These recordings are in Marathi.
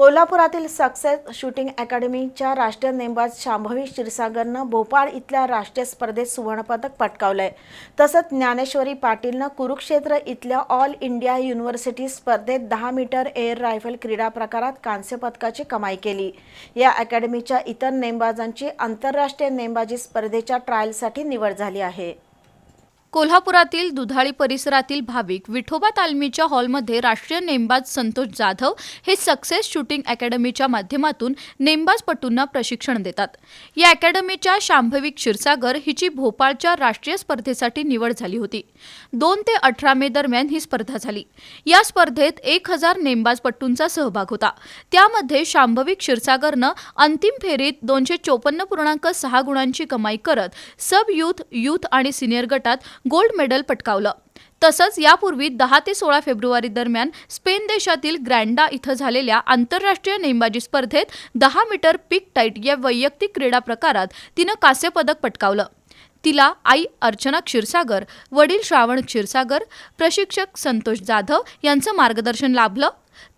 कोल्हापुरातील सक्सेस शूटिंग अकॅडमीच्या राष्ट्रीय नेमबाज शांभवी क्षीरसागरनं भोपाळ इथल्या राष्ट्रीय स्पर्धेत सुवर्णपदक पटकावलंय. तसंच ज्ञानेश्वरी पाटीलनं कुरुक्षेत्र इथल्या ऑल इंडिया युनिव्हर्सिटी स्पर्धेत दहा मीटर एअर रायफल क्रीडा प्रकारात कांस्य पदकाची कमाई केली. या अकॅडमीच्या इतर नेमबाजांची आंतरराष्ट्रीय नेमबाजी स्पर्धेच्या ट्रायलसाठी निवड झाली आहे. कोल्हापुरातील दुधाळी परिसरातील भाविक विठोबा तालमीच्या हॉलमध्ये राष्ट्रीय नेमबाज संतोष जाधव हे सक्सेस शूटिंग अकॅडमीच्या माध्यमातून नेमबाजपटूंना प्रशिक्षण देतात. या अकॅडमीच्या शांभवी क्षीरसागर हिची भोपाळच्या राष्ट्रीय स्पर्धेसाठी निवड झाली होती. दोन ते अठरा मे दरम्यान ही स्पर्धा झाली. या स्पर्धेत एक हजार नेमबाजपट्टूंचा सहभाग होता. त्यामध्ये शांभवी क्षीरसागरनं अंतिम फेरीत दोनशे चोपन्न पूर्णांक सहा गुणांची कमाई करत सब युथ युथ आणि सिनियर गटात गोल्ड मेडल पटकावलं. तसंच यापूर्वी दहा ते सोळा फेब्रुवारी दरम्यान स्पेन देशातील ग्रँडा इथं झालेल्या आंतरराष्ट्रीय नेमबाजी स्पर्धेत दहा मीटर पिक टाईट या वैयक्तिक क्रीडा प्रकारात तिनं कांस्य पदक पटकावलं. तिला आई अर्चना क्षीरसागर वडील श्रावण क्षीरसागर प्रशिक्षक संतोष जाधव यांचं मार्गदर्शन लाभलं.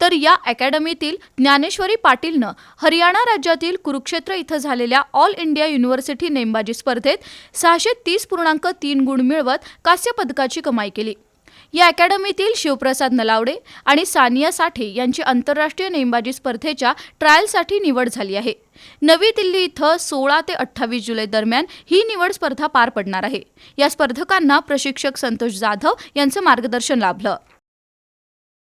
तर या अकॅडमीतील ज्ञानेश्वरी पाटीलनं हरियाणा राज्यातील कुरुक्षेत्र इथं झालेल्या ऑल इंडिया युनिव्हर्सिटी नेमबाजी स्पर्धेत सहाशे तीस पूर्णांक तीन गुण मिळवत कांस्य पदकाची कमाई केली. या अकॅडमीतील शिवप्रसाद नलावडे आणि सानिया साठे यांची आंतरराष्ट्रीय नेमबाजी स्पर्धेच्या ट्रायलसाठी निवड झाली आहे. नवी दिल्ली इथं सोळा ते अठ्ठावीस जुलै दरम्यान ही निवड स्पर्धा पार पडणार आहे. या स्पर्धकांना प्रशिक्षक संतोष जाधव यांचं मार्गदर्शन लाभलं.